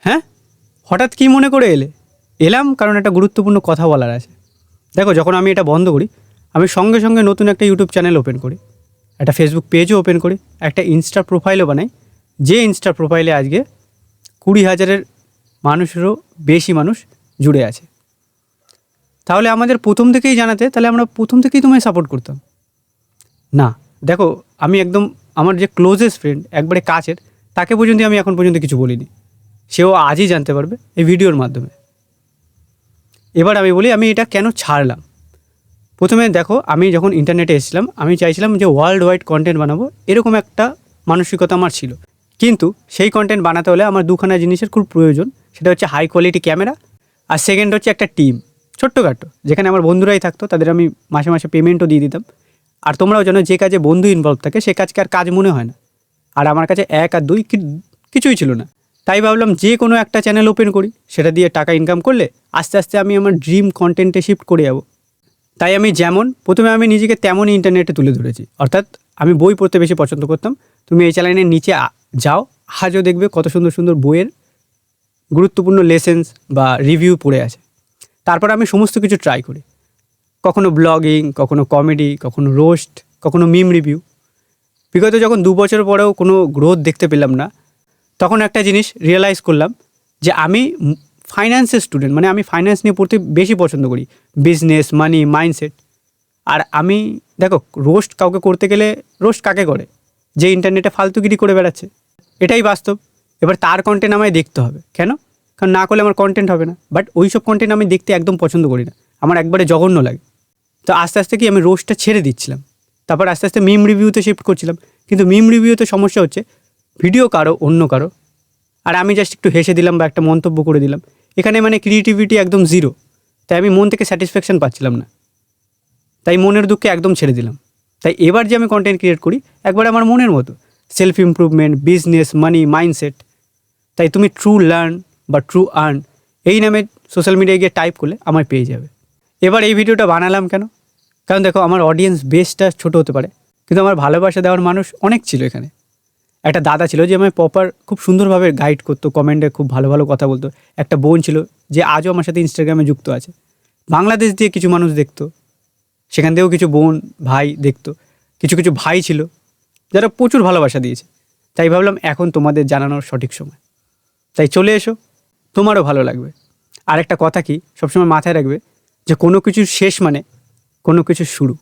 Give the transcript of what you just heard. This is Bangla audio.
হ্যাঁ? হঠাৎ কি মনে করে এলে? এলাম কারণ একটা গুরুত্বপূর্ণ কথা বলার আছে। দেখো, যখন আমি এটা বন্ধ করি, আমি সঙ্গে সঙ্গে নতুন একটা ইউটিউব চ্যানেল ওপেন করি। একটা ফেসবুক পেজও ওপেন করি। একটা ইনস্টা প্রোফাইলও বানাই। যে ইনস্টা প্রোফাইলে আজকে কুড়ি হাজারের মানুষেরও বেশি মানুষ জুড়ে আছে। তাহলে আমাদের প্রথম থেকেই জানাতে, তাহলে আমরা প্রথম থেকেই তোমায় সাপোর্ট করতাম। না, দেখো, আমি একদম আমার যে ক্লোজেস্ট ফ্রেন্ড একবারে কাছের, তাকে পর্যন্ত আমি এখন পর্যন্ত কিছু বলিনি। সেও আজই জানতে পারবে এই ভিডিওর মাধ্যমে। এবার আমি বলি, আমি এটা কেন ছাড়লাম? প্রথমে দেখো, আমি যখন ইন্টারনেটে এসেছিলাম, আমি চাইছিলাম যে ওয়ার্ল্ড ওয়াইড কন্টেন্ট বানাবো, এরকম একটা মানসিকতা আমার ছিল। কিন্তু সেই কন্টেন্ট বানাতে হলে আমার দুখানা জিনিসের খুব প্রয়োজন, সেটা হচ্ছে হাই কোয়ালিটি ক্যামেরা আর সেকেন্ড হচ্ছে একটা টিম ছোট্টখাটো, যেখানে আমার বন্ধুরাই থাকতো, তাদের আমি মাসে মাসে পেমেন্টও দিয়ে দিতাম। আর তোমরাও জানো, যে কাজে বন্ধু ইনভলভ থাকে, সে কাজকে আর কাজ মনে হয় না। আর আমার কাছে এক আর দুই কিছুই ছিল না। তাই ভাবলাম যে কোনো একটা চ্যানেল ওপেন করি। সেটা দিয়ে টাকা ইনকাম করলে আস্তে আস্তে আমি আমার ড্রিম কন্টেন্টে শিফট করে যাব। তাই আমি যেমন, প্রথমে আমি নিজেকে তেমনই ইন্টারনেটে তুলে ধরেছি। অর্থাৎ আমি বই পড়তে বেশি পছন্দ করতাম। তুমি এই চ্যানেলের নিচে যাও, আজও দেখবে কত সুন্দর সুন্দর বইয়ের গুরুত্বপূর্ণ লেসেন্স বা রিভিউ পড়ে আছে। তারপর আমি সমস্ত কিছু ট্রাই করি। কখনো ব্লগিং কখনো কমেডি কখনো রোস্ট কখনো মিম রিভিউ বিগত যখন দু বছর পরেও কোনো গ্রোথ দেখতে পেলাম না তখন একটা জিনিস রিয়েলাইজ করলাম যে আমি ফাইন্যান্সের স্টুডেন্ট মানে আমি ফাইন্যান্স নিয়ে পড়তে বেশি পছন্দ করি। বিজনেস মানি মাইন্ডসেট আর আমি, দেখো রোস্ট কাউকে করতে গেলে রোস্ট কাকে করে? যে ইন্টারনেটে ফালতুগিরি করে বেড়াচ্ছে। এটাই বাস্তব। এবার তার কন্টেন্ট আমায় দেখতে হবে। কেন? কারণ না করলে আমার কন্টেন্ট হবে না। বাট ওই সব কন্টেন্ট আমি দেখতে একদম পছন্দ করি না। আমার একবারে জঘন্য লাগে। তো আস্তে আস্তে কি আমি রোস্টটা ছেড়ে দিচ্ছিলাম। তারপর আস্তে আস্তে মিম রিভিউতে শিফট করছিলাম। কিন্তু মিম রিভিউতে সমস্যা হচ্ছে ভিডিও কারও, অন্য কারও। আর আমি জাস্ট একটু হেসে দিলাম বা একটা মন্তব্য করে দিলাম। এখানে মানে ক্রিয়েটিভিটি একদম জিরো তাই আমি মন থেকে স্যাটিসফ্যাকশন পাচ্ছিলাম না। তাই মনের দুঃখে একদম ছেড়ে দিলাম। তাই এবার যে আমি কন্টেন্ট ক্রিয়েট করি, একবার আমার মনের মতো। Self improvement business money mindset তাই তুমি ট্রু লার্ন বা ট্রু আর্ন এই নামে সোশ্যাল মিডিয়ায় গিয়ে টাইপ করলে আমার পেয়ে যাবে। এবার এই ভিডিওটা বানালাম কেন? কারণ দেখো, আমার অডিয়েন্স বেসটা ছোট হতে পারে। কিন্তু আমার ভালোবাসা দেওয়ার মানুষ অনেক ছিল এখানে। একটা দাদা ছিল যে আমায় প্রপার খুব সুন্দরভাবে গাইড করতো কমেন্টে খুব ভালো ভালো কথা বলতো। একটা বোন ছিল যে আজও আমার সাথে ইনস্টাগ্রামে যুক্ত আছে। বাংলাদেশ দিয়ে কিছু মানুষ দেখতো, সেখান থেকেও কিছু বোন, ভাই দেখতো। কিছু কিছু ভাই ছিল যারা প্রচুর ভালোবাসা দিয়েছে। তাই ভাবলাম এখন তোমাদের জানানোর সঠিক সময়। তাই চলে এসো, তোমারও ভালো লাগবে। আর একটা কথা কি, সবসময় মাথায় রাখবে যে কোনো কিছুর শেষ মানে কোনো কিছুর শুরু।